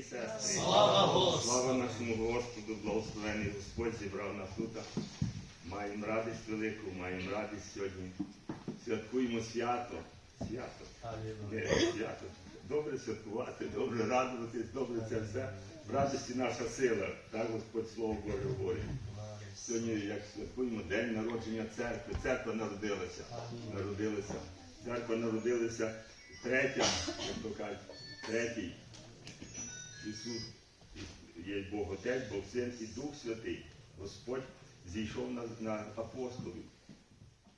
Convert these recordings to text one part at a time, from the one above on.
і сестри. Слава Господу! Слава нашому Господу, благословений Господь зібрав нас тут. Маємо радість велику, маємо радість сьогодні. Святкуємо свято. Свято. Свято. Добре святкувати, добре радуватись, добре це все. В радості наша сила. Так Господь Слово Боже говорить. Сьогодні, як святкуємо день народження церкви, церква народилася. Народилася. Церква народилася третя, як то кажуть, третій. Ісус є Бог Отець, Бог Син і Дух Святий. Господь зійшов на, на апостолів.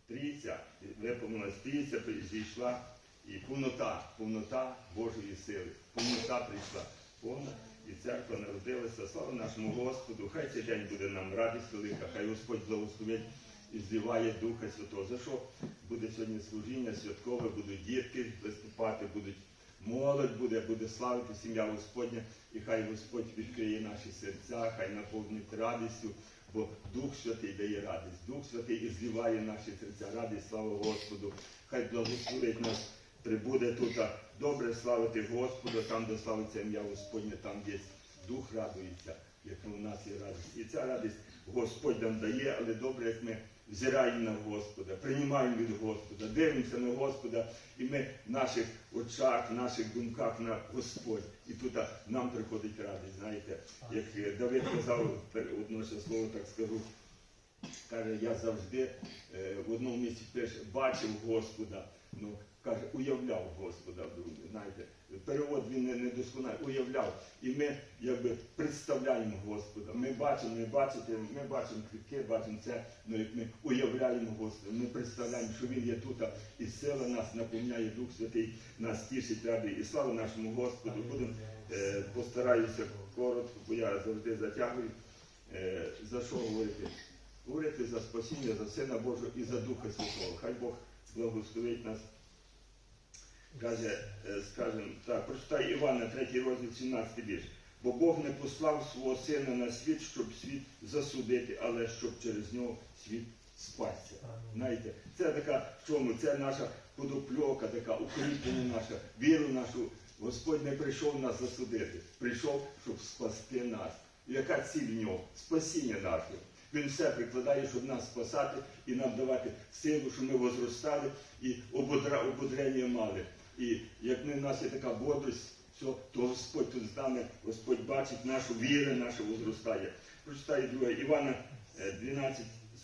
Трійця, виповнилась трійця, зійшла і повнота, повнота Божої сили. Повнота прийшла. Повна і церква народилася. Слава нашому Господу. Хай цей день буде нам радість велика, хай Господь благословить і зливає Духа Святого. За що буде сьогодні служіння святкове, будуть дітки виступати, будуть молодь буде, буде славити сім'я Господня, і хай Господь відкриє наші серця, хай наповнить радістю, бо Дух Святий дає радість, Дух Святий і зливає наші серця. Радість, слава Господу. Хай благословить нас, прибуде тут. Добре славити Господа, там, де славиться ім'я Господнє, там є Дух радується, як у нас є радість. І ця радість Господь нам дає, але добре, як ми взираємо на Господа, приймаємо від Господа, дивимося на Господа, і ми в наших очах, в наших думках на Господь. І тут нам приходить радість. Знаєте, як Давид казав, одне слово так скажу, каже, я завжди е, в одному місці пише, бачив Господа. Ну, каже, уявляв Господа, знаєте, перевод він не, не уявляв. І ми якби представляємо Господа. Ми бачимо, ми бачите, ми бачимо квітки, бачимо це, ну як ми уявляємо Господа, ми представляємо, що Він є тут, і сила нас наповняє Дух Святий, нас тішить ради. І слава нашому Господу. Будемо е, постараюся коротко, бо я завжди затягую. Е, за що говорити? Говорити за спасіння, за Сина Божого і за Духа Святого. Хай Бог благословить нас. Каже, е, скажем, так, прочитай Івана, 3 розділ, 17 вірш. Бо Бог не послав свого сина на світ, щоб світ засудити, але щоб через нього світ спасся. Знаєте, це така, в чому? Це наша подопльока, така укріплення наша, віру нашу. Господь не прийшов нас засудити, прийшов, щоб спасти нас. І яка ціль в нього? Спасіння наше. Він все прикладає, щоб нас спасати і нам давати силу, щоб ми возростали і ободрення мали. І як ми, в нас є така бодрость, то Господь тут з нами, Господь бачить нашу віру, наша возростає. Прочитаю друге, Івана е,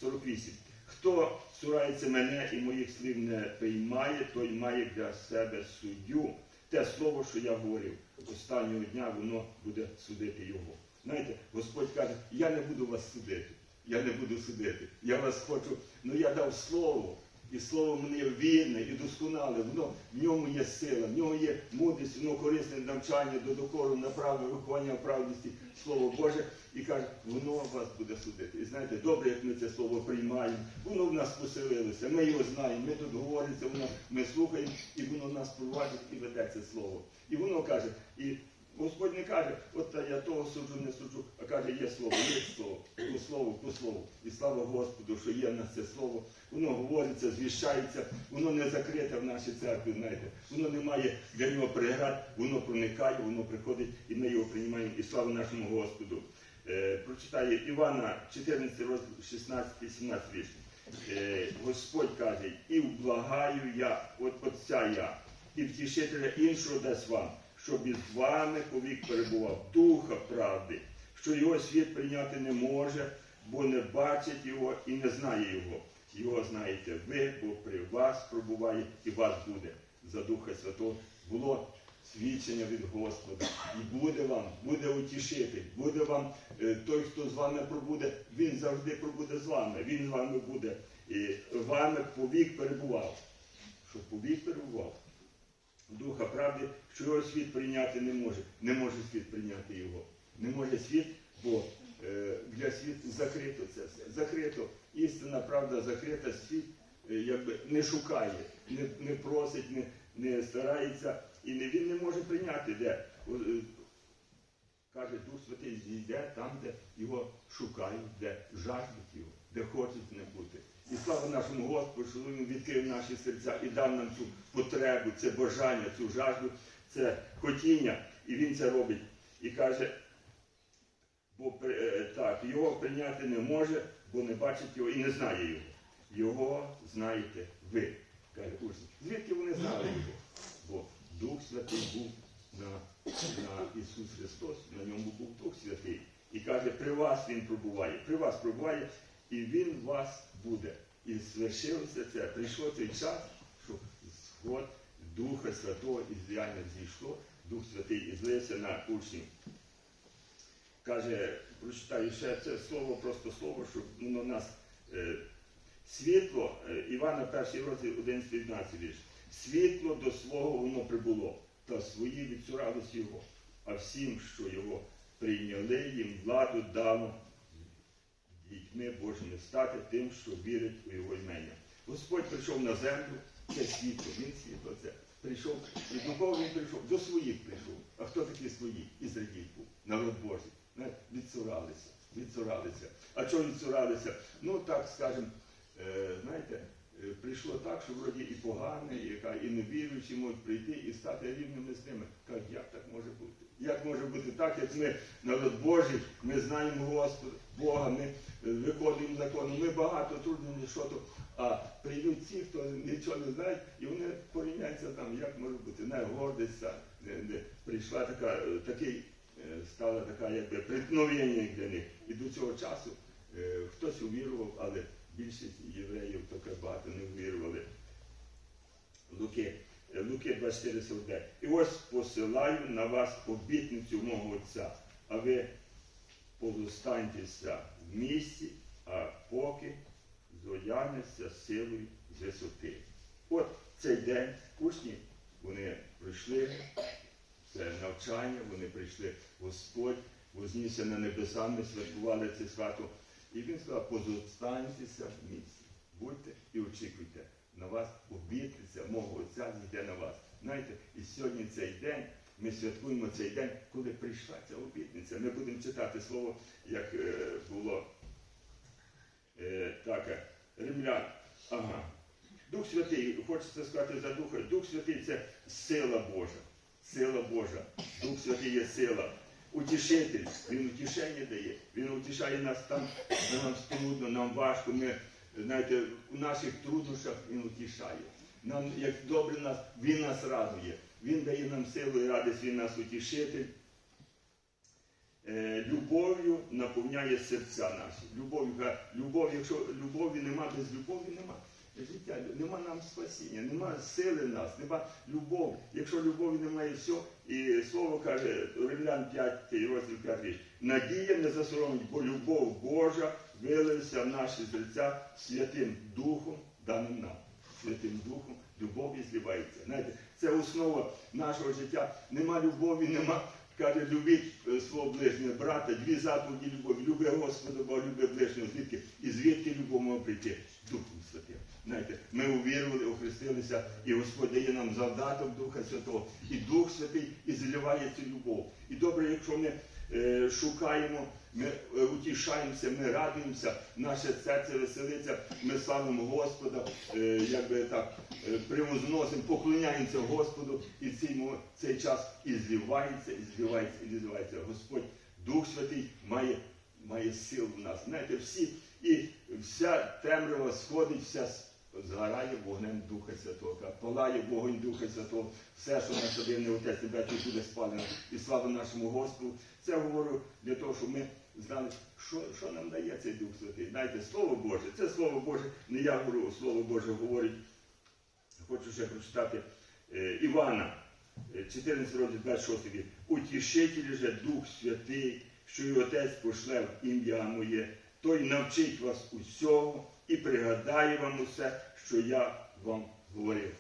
12,48. Хто цурається мене і моїх слів не приймає, той має для себе суддю. Те слово, що я говорив, останнього дня воно буде судити його. Знаєте, Господь каже, я не буду вас судити. Я не буду судити. Я вас хочу, ну я дав слово. І слово мені вірне і досконале, воно в ньому є сила, в нього є мудрість, воно корисне навчання до докору, направи, виховання правдості, слово Боже, і каже, воно вас буде судити. І знаєте, добре, як ми це слово приймаємо, воно в нас поселилося, ми його знаємо, ми тут говориться, воно ми слухаємо, і воно нас провадить і веде це слово. І воно каже, і Господь не каже, от я того суджу, не суджу, а каже, є слово, є слово, по слову, по слову. І слава Господу, що є в нас це слово. Воно говориться, звіщається, воно не закрите в нашій церкві, знаєте. Воно не має для нього преград, воно проникає, воно приходить, і ми його приймаємо. І слава нашому Господу. Е, прочитає Івана 14, 16, 17 вірш. Е, Господь каже, і вблагаю я, от Отця я, і втішителя іншого дасть вам, щоб із вами повік перебував духа правди, що його світ прийняти не може, бо не бачить його і не знає його. Його знаєте ви, бо при вас пробуває і вас буде. За Духа Святого було свідчення від Господа. І буде вам, буде утішитель, буде вам е, той, хто з вами пробуде, він завжди пробуде з вами. Він з вами буде і вами повік перебував. Щоб повік перебував. Духа правди, що світ прийняти не може. Не може світ прийняти його. Не може світ, бо е, для світу закрито це все. Закрито. Істина, правда закрита, світ е, якби не шукає, не, не просить, не, не старається і не, він не може прийняти де. Е, Каже, Дух Святий зійде там, де його шукають, де жаждуть його, де хочуть не бути. І слава нашому Господу, що Він відкрив наші серця і дав нам цю потребу, це бажання, цю жажду, це хотіння. І Він це робить. І каже, бо е, так, його прийняти не може, бо не бачить його і не знає його. Його знаєте ви. Каже учні. Звідки вони знали його? Бо Дух Святий був на, на Ісус Христос, на ньому був Дух Святий. І каже, при вас Він пробуває, при вас пробуває, і Він вас буде. І звершилося це, прийшло цей час, що сход Духа Святого із реально зійшло, Дух Святий і злився на учнів. Каже, прочитаю ще це слово, просто слово, щоб воно нас е, світло, е, Івана, перший розділ 11-12 вірш. Світло до свого воно прибуло, та свої відцурались його. А всім, що його прийняли, їм владу дано дітьми Божими стати тим, що вірить у його імення. Господь прийшов на землю, це світло, він світло це. Прийшов, до кого він прийшов? До своїх прийшов. А хто такі свої? Ізраїль був, народ Божий. Знаєте, Відцуралися, відцуралися. А чого відцуралися? Ну так скажемо, е, знаєте, е, прийшло так, що вроді і погане, і, і невіруючі можуть прийти і стати рівними з ними. Кажуть, як так може бути? Як може бути так, як ми народ Божий, ми знаємо Господа, Бога, ми виконуємо закони, ми багато трудно що то. А прийдуть ті, хто нічого не знають, і вони порівняються там, як може бути, не гордиться, не, не, прийшла така, е, такий, е, стала така якби преткновення для них. І до цього часу е, хтось увірував, але більшість євреїв таке багато не увірували. Луки, Луки 24,49. І ось посилаю на вас обітницю мого Отця, а ви позостаньтеся в місті, а поки зоянеться силою з висоти. От цей день учні, вони прийшли, це навчання, вони прийшли, Господь вознісся на небеса, ми святкували це свято. І він сказав, позостаньтеся в місті. Будьте і очікуйте. На вас обітниця мого Отця зійде на вас. Знаєте, і сьогодні цей день, ми святкуємо цей день, коли прийшла ця обітниця. Ми будемо читати слово, як е, було е, так, е, римлян. Ага. Дух Святий, хочеться сказати за Духа, Дух Святий це сила Божа. Сила Божа. Дух Святий є сила. Утішитель, він утішення дає, він утішає нас там, де нам трудно, нам важко. Ми, знаєте, у наших труднощах він утішає. Нам, як добре нас, він нас радує. Він дає нам силу і радість, він нас утішити. Е, любов'ю наповняє серця наші. Любов'ю, любов, якщо любові нема, без любові нема життя, нема нам спасіння, нема сили в нас, нема любові. Якщо любові немає все, і слово каже Римлян 5, розділ 5 річ. Надія не засоромить, бо любов Божа вилилася в наші серця Святим Духом, даним нам. Святим Духом любов і зливається. Знаєте, це основа нашого життя. Нема любові, нема. Каже, любіть е, свого ближнього брата, дві заповіді любові. Люби Господа, Бога, люби ближнього. Звідки? І звідки любов може прийти? Духом Святим. Знаєте, ми увірували, охрестилися, і Господь дає нам завдаток Духа Святого. І Дух Святий і зливає цю любов. І добре, якщо ми е, шукаємо, ми е, утішаємося, ми радуємося, наше серце веселиться, ми славимо Господа, е, якби так, е, превозносимо, поклоняємося Господу, і цей, цей час і зливається, і зливається, і зливається. Господь, Дух Святий має, має силу в нас. Знаєте, всі, і вся темрява сходить, вся згорає вогнем Духа Святого, палає вогонь Духа Святого, все, що нас один отець небесний буде спалено. І слава нашому Господу. Це говорю для того, щоб ми знали, що, що нам дає цей Дух Святий. Знаєте, Слово Боже, це Слово Боже, не я говорю, Слово Боже говорить. Хочу ще прочитати е, Івана, е, 14 розділ 26 вірш. Утішитель же Дух Святий, що і Отець пошле в ім'я моє, той навчить вас усього і пригадає вам усе, що я вам говорив.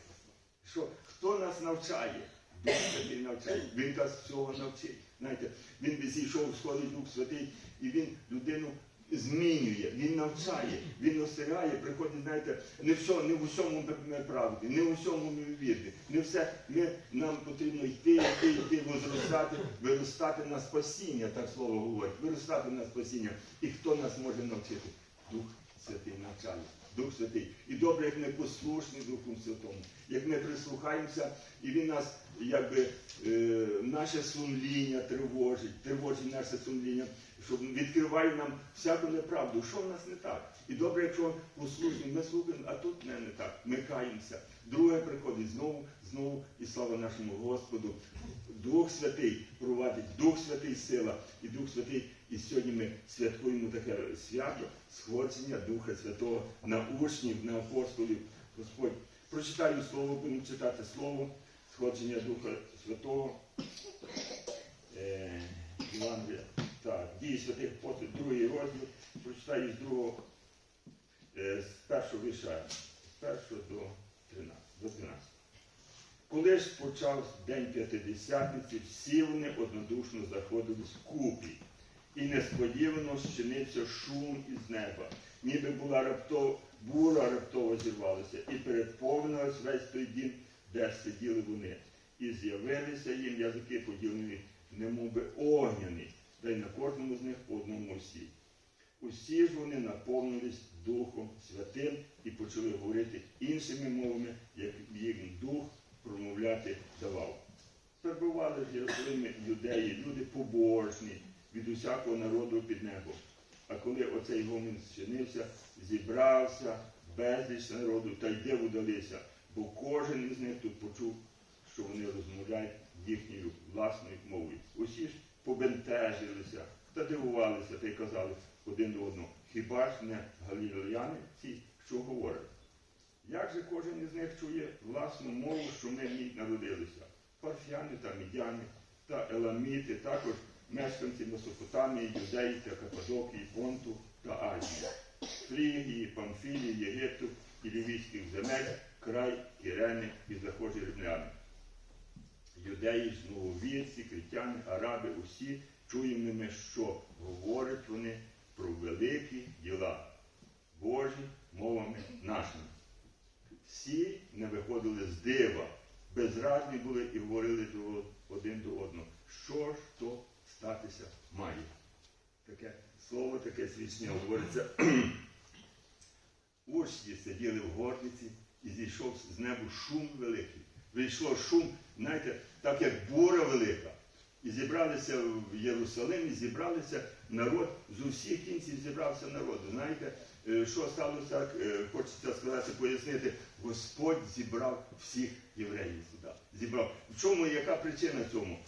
Що хто нас навчає? Дух Святий навчає. Він нас всього навчить. Знаєте, він зійшов, сходить Дух Святий, і він людину змінює, він навчає, він остерігає, приходить, знаєте, не все, не в усьому ми правді, не в усьому ми вірні, не все. Ми, нам потрібно йти, йти, йти, возростати, виростати на спасіння, так слово говорить, виростати на спасіння. І хто нас може навчити? Дух Святий навчає. Дух Святий. І добре, як ми послушні Духу Святому, як ми прислухаємося, і Він нас, якби, е, наше сумління тривожить, тривожить наше сумління, щоб відкриває нам всяку неправду, що в нас не так. І добре, якщо послушні, ми слухаємо, а тут не, не так. Ми каємося. Друге приходить знову, знову, і слава нашому Господу. Дух Святий провадить, Дух Святий сила і Дух Святий. І сьогодні ми святкуємо таке свято сходження Духа Святого на учнів, на апостолів. Господь, прочитаю слово, будемо читати слово, сходження Духа Святого. Е. Так, дії святих апостолів, другий розділ. Прочитаю з другого, е, з першого віша, з першого до 13. До 13. Коли ж почався день п'ятидесятниці, всі вони однодушно заходили купі, і несподівано щинився шум із неба, ніби була раптов, бура раптово зірвалася, і переповнилась весь той дім, де сиділи вони. І з'явилися їм язики поділені, немов би огняні, та й на кожному з них одному осі. Усі ж вони наповнились Духом Святим і почали говорити іншими мовами, як їм Дух промовляти давав. Перебували в Єрусалимі юдеї, люди побожні від усякого народу під небом. А коли оцей гомін зчинився, зібрався безліч народу та й диву далися, бо кожен із них тут почув, що вони розмовляють їхньою власною мовою. Усі ж побентежилися та дивувалися та й казали один до одного, хіба ж не галілеяни ці, що говорять? Як же кожен із них чує власну мову, що ми в ній народилися? Парфяни та мідяни та еламіти, також мешканці Месопотамії, Юдеї та Каппадокії, Понту та Азії, Фрігії, Памфілії, Єгипту і Лівійських земель, край Ірени і захожі римляни. Юдеї, ж, нововірці, критяни, араби, усі чуємо ми, що говорять вони про великі діла Божі мовами нашими. Всі не виходили з дива, безразні були і говорили один до одного, що ж то статися має. Таке слово, таке свідчення говориться. Учні сиділи в горниці і зійшов з небу шум великий. Вийшло шум, знаєте, так як бура велика. І зібралися в Єрусалимі, зібралися народ, з усіх кінців зібрався народ. Знаєте, е, що сталося е, хочеться сказати, пояснити, Господь зібрав всіх євреїв сюди. Зібрав. В чому, яка причина цьому?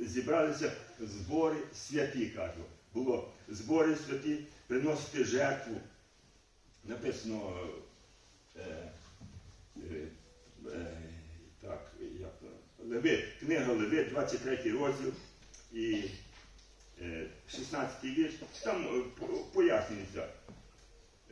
Зібралися збори святі, кажу. Було збори святі, приносити жертву. Написано е, е, е, так, як Левит, книга Левит, 23 розділ і е, 16 вірш. Там е, пояснюється.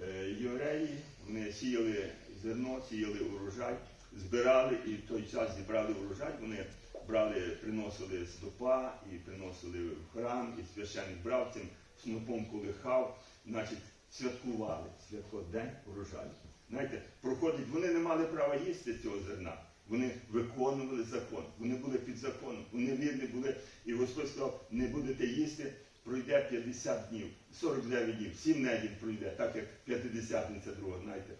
Е, Євреї вони сіяли зерно, сіяли урожай, збирали і в той час зібрали урожай. Вони брали, приносили стопа і приносили в храм, і священник брав цим снопом колихав, значить, святкували святко день урожаю. Знаєте, проходить, вони не мали права їсти цього зерна. Вони виконували закон, вони були під законом, вони вірні були. І Господь сказав, не будете їсти, пройде 50 днів, 49 днів, 7 неділь пройде, так як п'ятидесятниця друга, знаєте.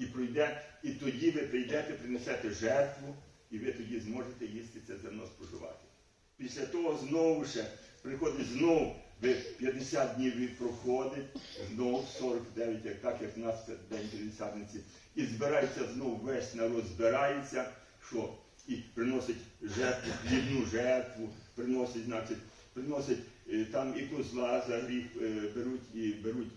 І пройде, і тоді ви прийдете, принесете жертву, і ви тоді зможете їсти це зерно споживати. Після того знову ще приходить знову, ви 50 днів проходить, знову 49, як так, як в нас день П'ятдесятниці. І збирається знову весь народ збирається, що? І приносить жертву, хлібну жертву, приносить, значить, приносить е, там і козла за гріх е, беруть і беруть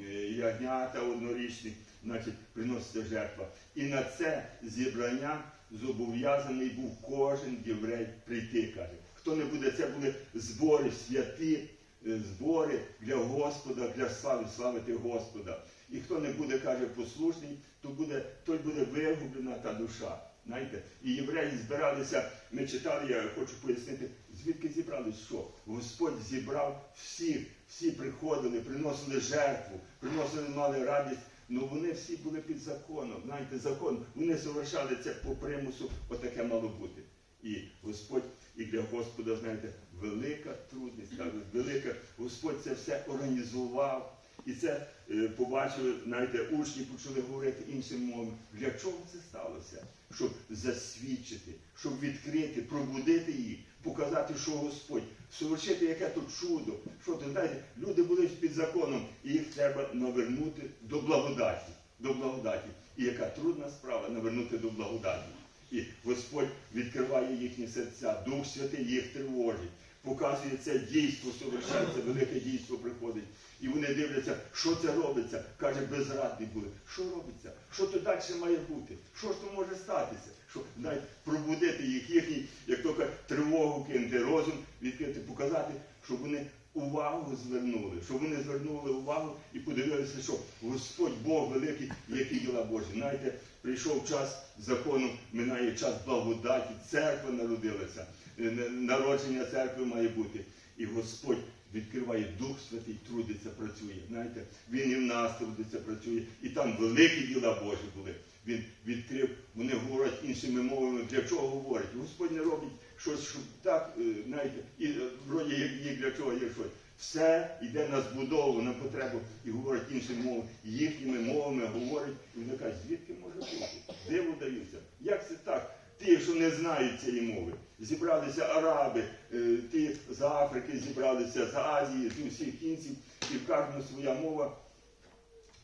е, ягнята однорічні, значить, приноситься жертва. І на це зібрання зобов'язаний був кожен єврей прийти, каже. Хто не буде, це були збори святі, е, збори для Господа, для слави, славити Господа. І хто не буде, каже, послушний, то буде, той буде вигублена та душа. Знаєте? І євреї збиралися, ми читали, я хочу пояснити, звідки зібрались що? Господь зібрав всіх, всі приходили, приносили жертву, приносили мали радість. Ну вони всі були під законом. Знаєте, закон. Вони совершали це по примусу, отаке мало бути. І Господь, і для Господа, знаєте, велика трудність, кажуть, велика. Господь це все організував. І це е, побачили, знаєте, учні почали говорити іншим мовами. Для чого це сталося? Щоб засвідчити, щоб відкрити, пробудити їх, показати, що Господь, совершити яке то чудо. Що то знаєте, люди були під законом, і їх треба навернути до благодаті. До благодаті. І яка трудна справа навернути до благодаті. І Господь відкриває їхні серця, Дух Святий їх тривожить, показує це дійство, совершається, велике дійство приходить. І вони дивляться, що це робиться. Каже, безрадні були. Що робиться? Що то далі має бути? Що ж то може статися? Що навіть пробудити їх, їхній, як кажуть, тривогу кинути, розум відкрити, показати, щоб вони увагу звернули, щоб вони звернули увагу і подивилися, що Господь Бог великий, які діла Божі. Знаєте, прийшов час закону, минає час благодаті, церква народилася, е, народження церкви має бути. І Господь відкриває Дух Святий, трудиться, працює. Знаєте, Він і в нас трудиться, працює. І там великі діла Божі були. Він відкрив, вони говорять іншими мовами. Для чого говорять? Господь не робить щось, щоб так, е, знаєте, і е, вроді як для чого є щось. Все йде на збудову, на потребу і говорить іншими мовами, їхніми мовами говорить, і вони кажуть, звідки може бути? Диву даються. Як це так? Ті, що не знають цієї мови, зібралися араби, е, ті з Африки зібралися, з Азії, з усіх кінців, і в кожного своя мова.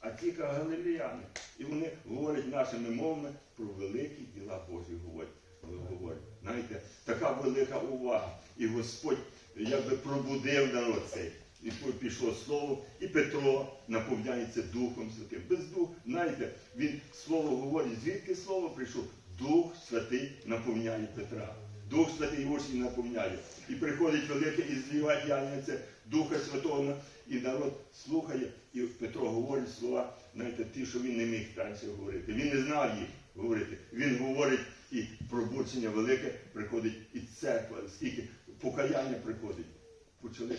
А ті кажуть, галилеяни. І вони говорять нашими мовами про великі діла Божі говорять. говорять. Знаєте, така велика увага. І Господь якби пробудив народ цей. І пішло слово, і Петро наповняється Духом Святим. Без Дух, знаєте, він слово говорить, звідки слово прийшло? Дух Святий наповняє Петра. Дух Святий учні наповняє. І приходить велике і злівання це Духа Святого, і народ слухає, і Петро говорить слова, знаєте, ті, що він не міг далі говорити. Він не знав їх говорити. Він говорить і пробудження велике приходить, і церква, скільки покаяння приходить. Почали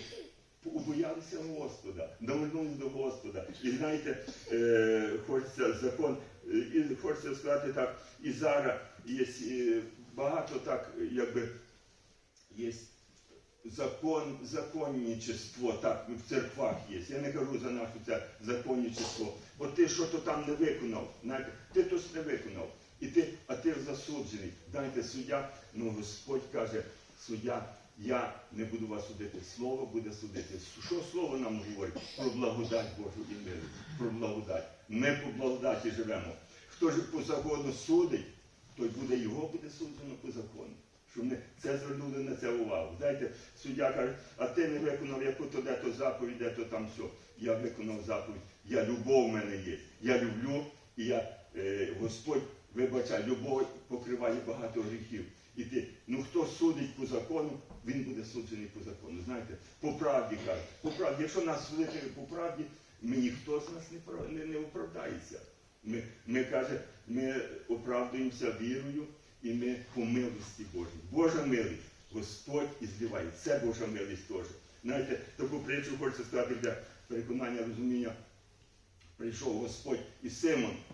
убоялися Господа, навернулися до Господа. І знаєте, е, хочеться закон, і хочеться сказати так, і зараз є е, багато так, якби є закон, законничество, так, в церквах є. Я не кажу за нашу це законничество. От ти що то там не виконав, знаєте, ти то не виконав. І ти, а ти засуджений. Знаєте, суддя, ну Господь каже, суддя, я не буду вас судити, слово буде судити. Що слово нам говорить? Про благодать Божу і милість. Про благодать. Ми по благодаті живемо. Хто ж по закону судить, той буде його буде суджено по закону. Щоб ми це звернули на це увагу. Знаєте, суддя каже, а ти не виконав яку-то де-то заповідь, де-то там все. Я виконав заповідь. Я любов в мене є. Я люблю, і я Господь вибачай, любов покриває багато гріхів. І ти, ну хто судить по закону, він буде суджений по закону. Знаєте, по правді каже, по правді, якщо нас судити по правді, ми ніхто з нас не, не, не оправдається. Ми, ми каже, ми оправдуємося вірою і ми по милості Божій. Божа милість, Господь і. Це Божа милість теж. Знаєте, таку притчу хочеться сказати для переконання, розуміння. Прийшов Господь і Симон, е,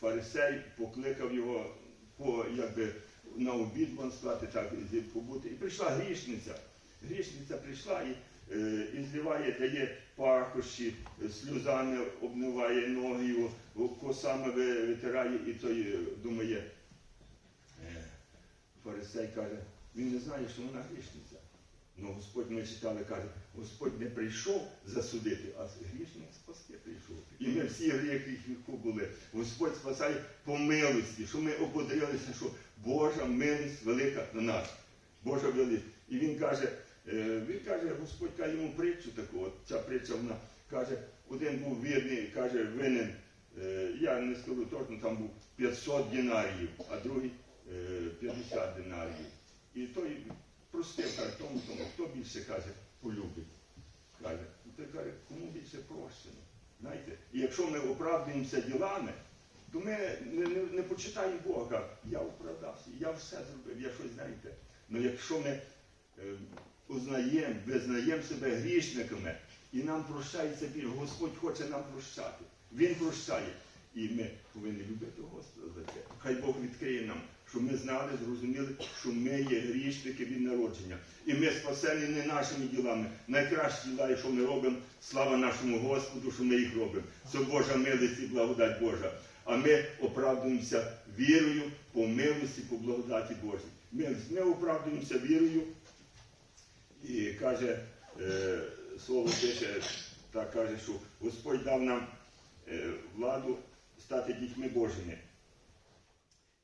фарисей, покликав його по, якби, на обід, сказати, так, побути. І прийшла грішниця. Грішниця прийшла і, е, і зливає, дає пахощі, е, сльозами обмиває ноги косами витирає, і той е, думає, е, фарисей каже, він не знає, що вона грішниця. Ну, Господь ми читали, каже, Господь не прийшов засудити, а грішник спасти прийшов. І ми всі гріхи гріху були. Господь спасає по милості, що ми ободрилися, що Божа милість велика на нас. Божа милість. І він каже, е, він каже, Господь каже йому притчу таку, от ця притча вона каже, один був вірний, каже, винен, е, я не скажу точно, там був 500 динаріїв, а другий е, 50 динаріїв. І той простив, каже, тому, тому, хто більше каже, полюбить. Каже, ну той каже, кому більше прощено. Знаєте, і якщо ми оправдуємося ділами, то ми не, не, не почитаємо Бога, я оправдався, я все зробив, я щось знаєте. Ну якщо ми е, узнаємо, визнаємо себе грішниками, і нам прощається більше, Господь хоче нам прощати. Він прощає. І ми повинні любити Господа за це. Хай Бог відкриє нам, щоб ми знали, зрозуміли, що ми є грішники від народження. І ми спасені не нашими ділами. Найкращі діла, якщо ми робимо, слава нашому Господу, що ми їх робимо. Це Божа милість і благодать Божа. А ми оправдуємося вірою по милості, по благодаті Божій. Ми, ми оправдуємося вірою. І каже, е, слово пише, так каже, що Господь дав нам е, владу стати дітьми Божими.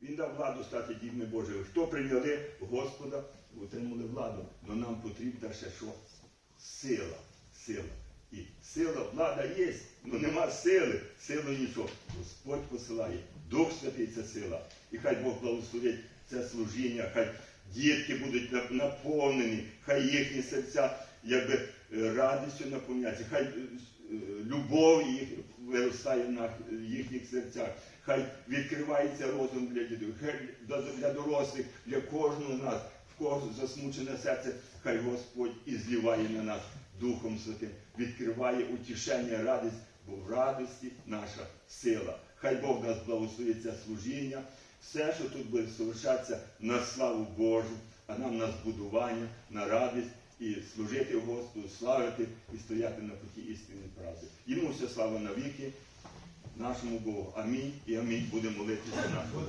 Він дав владу стати дітьми Божими. Хто прийняли Господа, отримали владу. Но нам потрібна ще що? Сила. Сила. І сила, влада є, але нема сили. Сили нічого. Господь посилає. Дух Святий це сила. І хай Бог благословить це служіння, хай дітки будуть наповнені, хай їхні серця якби е, радістю наповняться, хай е, любов їх виростає на їхніх серцях. Хай відкривається розум для дітей, хай для- дорослих, для кожного з нас, в кого засмучене серце, хай Господь і зливає на нас Духом Святим, відкриває утішення, радість, бо в радості наша сила. Хай Бог нас благословить служіння, все, що тут буде совершатися на славу Божу, а нам на збудування, на радість і служити Господу, славити і стояти на путі істини правди. Йому вся слава навіки, нашому Богу. Амінь і амінь. Будемо молитися нашого Бога.